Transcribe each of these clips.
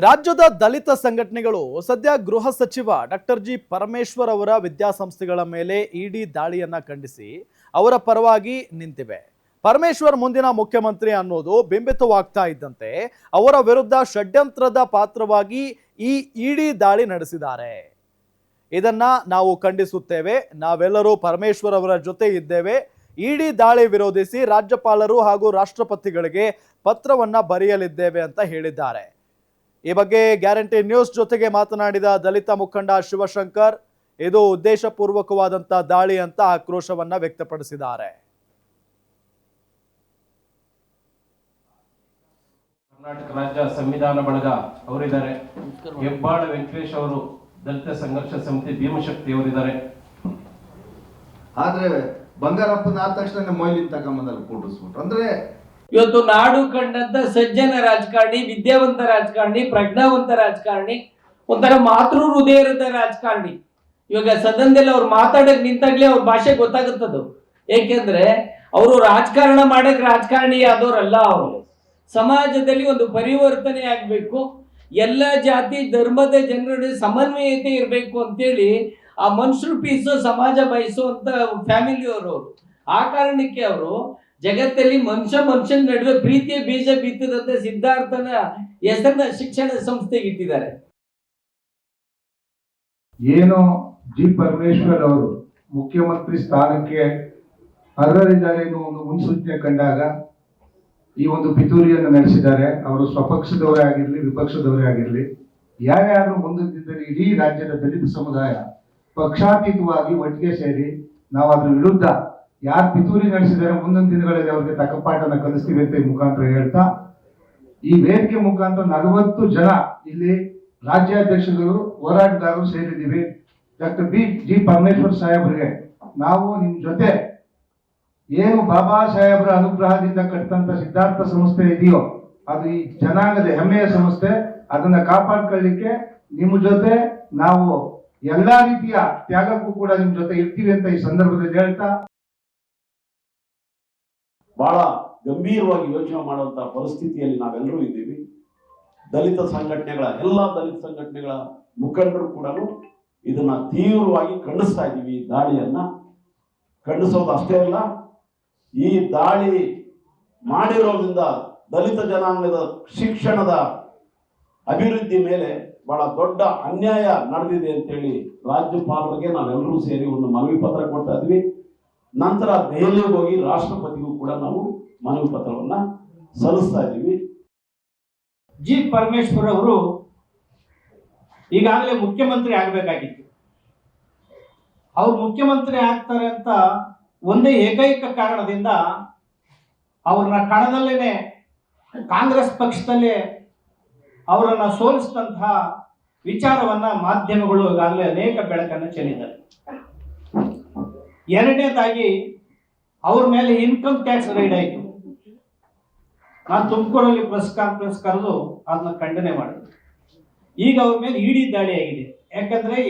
ರಾಜ್ಯದ ದಲಿತ ಸಂಘಟನೆಗಳು, ಸದ್ಯ ಗೃಹ ಸಚಿವ ಡಾಕ್ಟರ್ ಜಿ ಪರಮೇಶ್ವರ್ ಅವರ ವಿದ್ಯಾಸಂಸ್ಥೆಗಳ ಮೇಲೆ ಇಡಿ ದಾಳಿಯನ್ನ ಖಂಡಿಸಿ ಅವರ ಪರವಾಗಿ ನಿಂತಿವೆ. ಪರಮೇಶ್ವರ್ ಮುಂದಿನ ಮುಖ್ಯಮಂತ್ರಿ ಅನ್ನೋದು ಬಿಂಬಿತವಾಗ್ತಾ ಇದ್ದಂತೆ ಅವರ ವಿರುದ್ಧ ಷಡ್ಯಂತ್ರದ ಪಾತ್ರವಾಗಿ ಈ ಇಡಿ ದಾಳಿ ನಡೆಸಿದ್ದಾರೆ. ಇದನ್ನ ನಾವು ಖಂಡಿಸುತ್ತೇವೆ. ನಾವೆಲ್ಲರೂ ಪರಮೇಶ್ವರ್ ಅವರ ಜೊತೆ ಇದ್ದೇವೆ. ಇಡಿ ದಾಳಿ ವಿರೋಧಿಸಿ ರಾಜ್ಯಪಾಲರು ಹಾಗೂ ರಾಷ್ಟ್ರಪತಿಗಳಿಗೆ ಪತ್ರವನ್ನ ಬರೆಯಲಿದ್ದೇವೆ ಅಂತ ಹೇಳಿದ್ದಾರೆ. ಈ ಬಗ್ಗೆ ಗ್ಯಾರಂಟಿ ನ್ಯೂಸ್ ಜೊತೆಗೆ ಮಾತನಾಡಿದ ದಲಿತ ಮುಖಂಡ ಶಿವಶಂಕರ್ ಇದು ಉದ್ದೇಶಪೂರ್ವಕವಾದಂತ ದಾಳಿ ಅಂತ ಆಕ್ರೋಶವನ್ನ ವ್ಯಕ್ತಪಡಿಸಿದ್ದಾರೆ. ಕರ್ನಾಟಕ ರಾಜ್ಯ ಸಂವಿಧಾನ ಬಳಗ ಅವರಿದ್ದಾರೆ. ಹೆಬ್ಬಾಳ ವೆಂಕಟೇಶ್ ಅವರು ದಲಿತ ಸಂಘರ್ಷ ಸಮಿತಿ ಭೀಮಶಕ್ತಿ ಅವರಿದ್ದಾರೆ. ಆದ್ರೆ ಬಂಗಾರಪ್ಪನ ಆದ ತಕ್ಷಣ ಮೊಯ್ಲಿನ ತಗೊಂಬಂದಲ್ಲಿ ಕೂಡಿಸ್ಬಿಟ್ರು ಅಂದ್ರೆ ಇವತ್ತು ನಾಡು ಕಂಡಂತ ಸಜ್ಜನ ರಾಜಕಾರಣಿ, ವಿದ್ಯಾವಂತ ರಾಜಕಾರಣಿ, ಪ್ರಜ್ಞಾವಂತ ರಾಜಕಾರಣಿ, ಒಂಥರ ಮಾತೃ ಹೃದಯದ ರಾಜಕಾರಣಿ. ಇವಾಗ ಸದನದಲ್ಲಿ ಅವ್ರು ಮಾತಾಡಕ್ ನಿಂತಾಗ್ಲೇ ಅವ್ರ ಭಾಷೆ ಗೊತ್ತಾಗುತ್ತದು. ಏಕೆಂದ್ರೆ ಅವರು ರಾಜಕಾರಣ ಮಾಡಕ್ ರಾಜಕಾರಣಿ ಆದವರಲ್ಲ ಅವರು. ಸಮಾಜದಲ್ಲಿ ಒಂದು ಪರಿವರ್ತನೆ ಆಗ್ಬೇಕು. ಎಲ್ಲ ಜಾತಿ, ಧರ್ಮದ ಜನರ ಸಮನ್ವಯತೆ ಇರಬೇಕು ಅಂತೇಳಿ ಆ ಮನುಷ್ಯರು ಪೀಸೋ, ಸಮಾಜ ಬಯಸುವಂತ ಫ್ಯಾಮಿಲಿಯವರು ಅವರು. ಆ ಕಾರಣಕ್ಕೆ ಅವರು ಜಗತ್ತಲ್ಲಿ ಮನುಷ್ಯ ಮನುಷ್ಯನ ನಡುವೆ ಪ್ರೀತಿಯ ಬೀಜ ಬಿತ್ತಿದಂತ ಸಿದ್ಧಾರ್ಥನ ಹೆಸರನ್ನ ಶಿಕ್ಷಣ ಸಂಸ್ಥೆಗೆ ಇಟ್ಟಿದ್ದಾರೆ. ಏನು ಜಿ ಪರಮೇಶ್ವರ್ ಅವರು ಮುಖ್ಯಮಂತ್ರಿ ಸ್ಥಾನಕ್ಕೆ ಅರ್ಹರಿದ್ದಾರೆ ಎನ್ನುವ ಒಂದು ಮುನ್ಸೂಚನೆ ಕಂಡಾಗ ಈ ಒಂದು ಪಿತೂರಿಯನ್ನು ನಡೆಸಿದ್ದಾರೆ. ಅವರು ಸ್ವಪಕ್ಷದವರೇ ಆಗಿರಲಿ, ವಿಪಕ್ಷದವರೇ ಆಗಿರಲಿ, ಯಾರ್ಯಾರು ಮುಂದಿದ್ದರೆ ಇಡೀ ರಾಜ್ಯದ ದಲಿತ ಸಮುದಾಯ ಪಕ್ಷಾತೀತವಾಗಿ ಒಟ್ಟಿಗೆ ಸೇರಿ ನಾವು ಅದರ ವಿರುದ್ಧ ಯಾರು ಪಿತೂರಿ ನಡೆಸಿದ್ದಾರೆ ಮುಂದಿನ ದಿನಗಳಲ್ಲಿ ಅವರಿಗೆ ತಕ್ಕ ಪಾಠನ ಕಲಿಸ್ತೀವಿ ಅಂತ ಈ ಮುಖಾಂತರ ಹೇಳ್ತಾ, ಈ ವೇದಿಕೆ ಮುಖಾಂತರ ನಲವತ್ತು ಜನ ಇಲ್ಲಿ ರಾಜ್ಯಾಧ್ಯಕ್ಷರು, ಹೋರಾಟಗಾರರು ಸೇರಿದ್ದೀವಿ. ಡಾಕ್ಟರ್ ಬಿ ಜಿ ಪರಮೇಶ್ವರ್ ಸಾಹೇಬ್ರಿಗೆ ನಾವು ನಿಮ್ಮ ಜೊತೆ ಏನು ಬಾಬಾ ಸಾಹೇಬ್ರ ಅನುಗ್ರಹದಿಂದ ಕಟ್ಟಂತ ಸಿದ್ಧಾರ್ಥ ಸಂಸ್ಥೆ ಇದೆಯೋ, ಅದು ಈ ಜನಾಂಗದ ಹೆಮ್ಮೆಯ ಸಂಸ್ಥೆ, ಅದನ್ನ ಕಾಪಾಡ್ಕೊಳ್ಳಿಕ್ಕೆ ನಿಮ್ಮ ಜೊತೆ ನಾವು ಎಲ್ಲಾ ರೀತಿಯ ತ್ಯಾಗಕ್ಕೂ ಕೂಡ ನಿಮ್ಮ ಜೊತೆ ಇರ್ತೀವಿ ಅಂತ ಈ ಸಂದರ್ಭದಲ್ಲಿ ಹೇಳ್ತಾ ಬಹಳ ಗಂಭೀರವಾಗಿ ಯೋಚನೆ ಮಾಡುವಂತ ಪರಿಸ್ಥಿತಿಯಲ್ಲಿ ನಾವೆಲ್ಲರೂ ಇದ್ದೀವಿ. ದಲಿತ ಸಂಘಟನೆಗಳ, ಎಲ್ಲ ದಲಿತ ಸಂಘಟನೆಗಳ ಮುಖಂಡರು ಕೂಡ ಇದನ್ನ ತೀವ್ರವಾಗಿ ಖಂಡಿಸ್ತಾ ಇದ್ದೀವಿ. ಈ ದಾಳಿಯನ್ನ ಖಂಡಿಸೋದು ಅಷ್ಟೇ ಅಲ್ಲ, ಈ ದಾಳಿ ಮಾಡಿರೋದ್ರಿಂದ ದಲಿತ ಜನಾಂಗದ ಶಿಕ್ಷಣದ ಅಭಿವೃದ್ಧಿ ಮೇಲೆ ಬಹಳ ದೊಡ್ಡ ಅನ್ಯಾಯ ನಡೆದಿದೆ ಅಂತೇಳಿ ರಾಜ್ಯಪಾಲರಿಗೆ ನಾವೆಲ್ಲರೂ ಸೇರಿ ಒಂದು ಮನವಿ ಪತ್ರ ಕೊಡ್ತಾ ಇದ್ವಿ ನಂತರ ದೆಹಲಿಗೆ ಹೋಗಿ ರಾಷ್ಟ್ರಪತಿಗೂ ಕೂಡ ನಾವು ಮನವಿ ಪತ್ರವನ್ನ ಸಲ್ಲಿಸ್ತಾ ಇದ್ದೀವಿ. ಜಿ ಪರಮೇಶ್ವರ್ ಅವರು ಈಗಾಗಲೇ ಮುಖ್ಯಮಂತ್ರಿ ಆಗಬೇಕಾಗಿತ್ತು. ಅವ್ರು ಮುಖ್ಯಮಂತ್ರಿ ಆಗ್ತಾರೆ ಅಂತ ಒಂದೇ ಏಕೈಕ ಕಾರಣದಿಂದ ಅವ್ರನ್ನ ಕಣದಲ್ಲೇನೆ ಕಾಂಗ್ರೆಸ್ ಪಕ್ಷದಲ್ಲೇ ಅವರನ್ನ ಸೋಲಿಸಿದಂತಹ ವಿಚಾರವನ್ನ ಮಾಧ್ಯಮಗಳು ಈಗಾಗಲೇ ಅನೇಕ ಬೆಳಕನ್ನು ಚೆಲ್ಲಿದ್ದಾರೆ. ಎರಡನೇದಾಗಿ ಅವ್ರ ಮೇಲೆ ಇನ್ಕಮ್ ಟ್ಯಾಕ್ಸ್ ರೈಡ್ ಆಯಿತು. ನಾನು ತುಮಕೂರಲ್ಲಿ ಪ್ರೆಸ್ ಕಾನ್ಫರೆನ್ಸ್ ಕರೆದು ಅದನ್ನ ಖಂಡನೆ ಮಾಡಿದೆ. ಈಗ ಅವ್ರ ಮೇಲೆ ಇಡಿ ದಾಳಿ ಆಗಿದೆ. ಯಾಕಂದ್ರೆ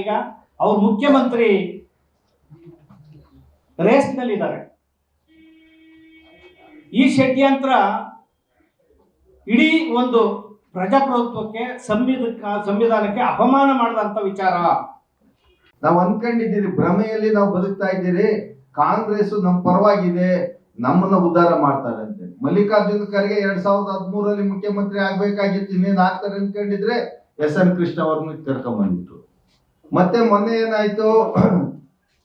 ಈಗ ಅವ್ರು ಮುಖ್ಯಮಂತ್ರಿ ರೇಸ್ನಲ್ಲಿದ್ದಾರೆ. ಈ ಷಡ್ಯಂತ್ರ ಇಡೀ ಒಂದು ಪ್ರಜಾಪ್ರಭುತ್ವಕ್ಕೆ ಸಂವಿಧ, ಸಂವಿಧಾನಕ್ಕೆ ಅಪಮಾನ ಮಾಡಿದಂಥ ವಿಚಾರ. ನಾವು ಅನ್ಕೊಂಡಿದ್ದೀರಿ, ಭ್ರಮೆಯಲ್ಲಿ ನಾವು ಬದುಕ್ತಾ ಇದ್ದೀರಿ ಕಾಂಗ್ರೆಸ್ ನಮ್ಮ ಪರವಾಗಿದೆ, ನಮ್ಮನ್ನ ಉದ್ಧಾರ ಮಾಡ್ತಾರೆ ಅಂತ ಮಲ್ಲಿಕಾರ್ಜುನ ಖರ್ಗೆ ಎರಡ್ ಸಾವಿರದ ಹದಿಮೂರಲ್ಲಿ ಮುಖ್ಯಮಂತ್ರಿ ಆಗ್ಬೇಕಾಗಿತ್ತು, ಇನ್ನೇನು ಆಗ್ತಾರೆ ಅನ್ಕೊಂಡಿದ್ರೆ ಎಸ್ ಎನ್ ಕೃಷ್ಣ ಅವ್ರನ್ನ ಕರ್ಕೊಂಡ್ಬಂದ್ಬಿಟ್ರು ಮತ್ತೆ ಮೊನ್ನೆ ಏನಾಯ್ತು,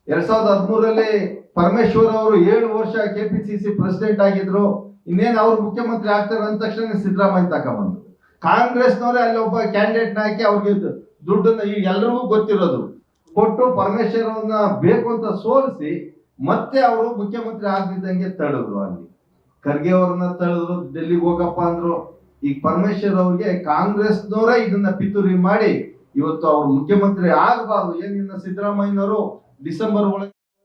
ಎರಡ್ ಸಾವಿರದ ಹದಿಮೂರಲ್ಲಿ ಪರಮೇಶ್ವರ್ ಅವರು ಏಳು ವರ್ಷ K P C C president ಆಗಿದ್ರು, ಇನ್ನೇನು ಅವ್ರು ಮುಖ್ಯಮಂತ್ರಿ ಆಗ್ತಾರೆ ಅಂದ ತಕ್ಷಣ ಸಿದ್ದರಾಮಯ್ಯ ತಕೊಂಬಂದ್ರು ಕಾಂಗ್ರೆಸ್ನವರೇ ಅಲ್ಲಿ ಒಬ್ಬ ಕ್ಯಾಂಡಿಡೇಟ್ ಹಾಕಿ ಅವ್ರಿಗೆ ದುಡ್ಡನ್ನ ಈಗ ಎಲ್ರಿಗೂ ಗೊತ್ತಿರೋದು. ಕೊಟ್ಟು ಪರಮೇಶ್ವರ್ ಅವ್ರನ್ನ ಬೇಕು ಅಂತ ಸೋಲಿಸಿ ಮತ್ತೆ ಅವರು ಮುಖ್ಯಮಂತ್ರಿ ಆಗದಿದ್ದಂಗೆ ತಡೆದ್ರು ಅಲ್ಲಿ. ಖರ್ಗೆ ಅವ್ರನ್ನ ತಳೆದ್ರು ಡೆಲ್ಲಿಗೆ ಹೋಗಪ್ಪ ಅಂದ್ರು. ಈಗ ಪರಮೇಶ್ವರ್ ಅವ್ರಿಗೆ ಕಾಂಗ್ರೆಸ್ನವರೇ ಇದನ್ನ ಪಿತೂರಿ ಮಾಡಿ ಇವತ್ತು ಅವ್ರು ಮುಖ್ಯಮಂತ್ರಿ ಆಗಬಾರ್ದು. ಏನಿನ್ನ ಸಿದ್ದರಾಮಯ್ಯನವರು ಡಿಸೆಂಬರ್ ಒಳಗೆ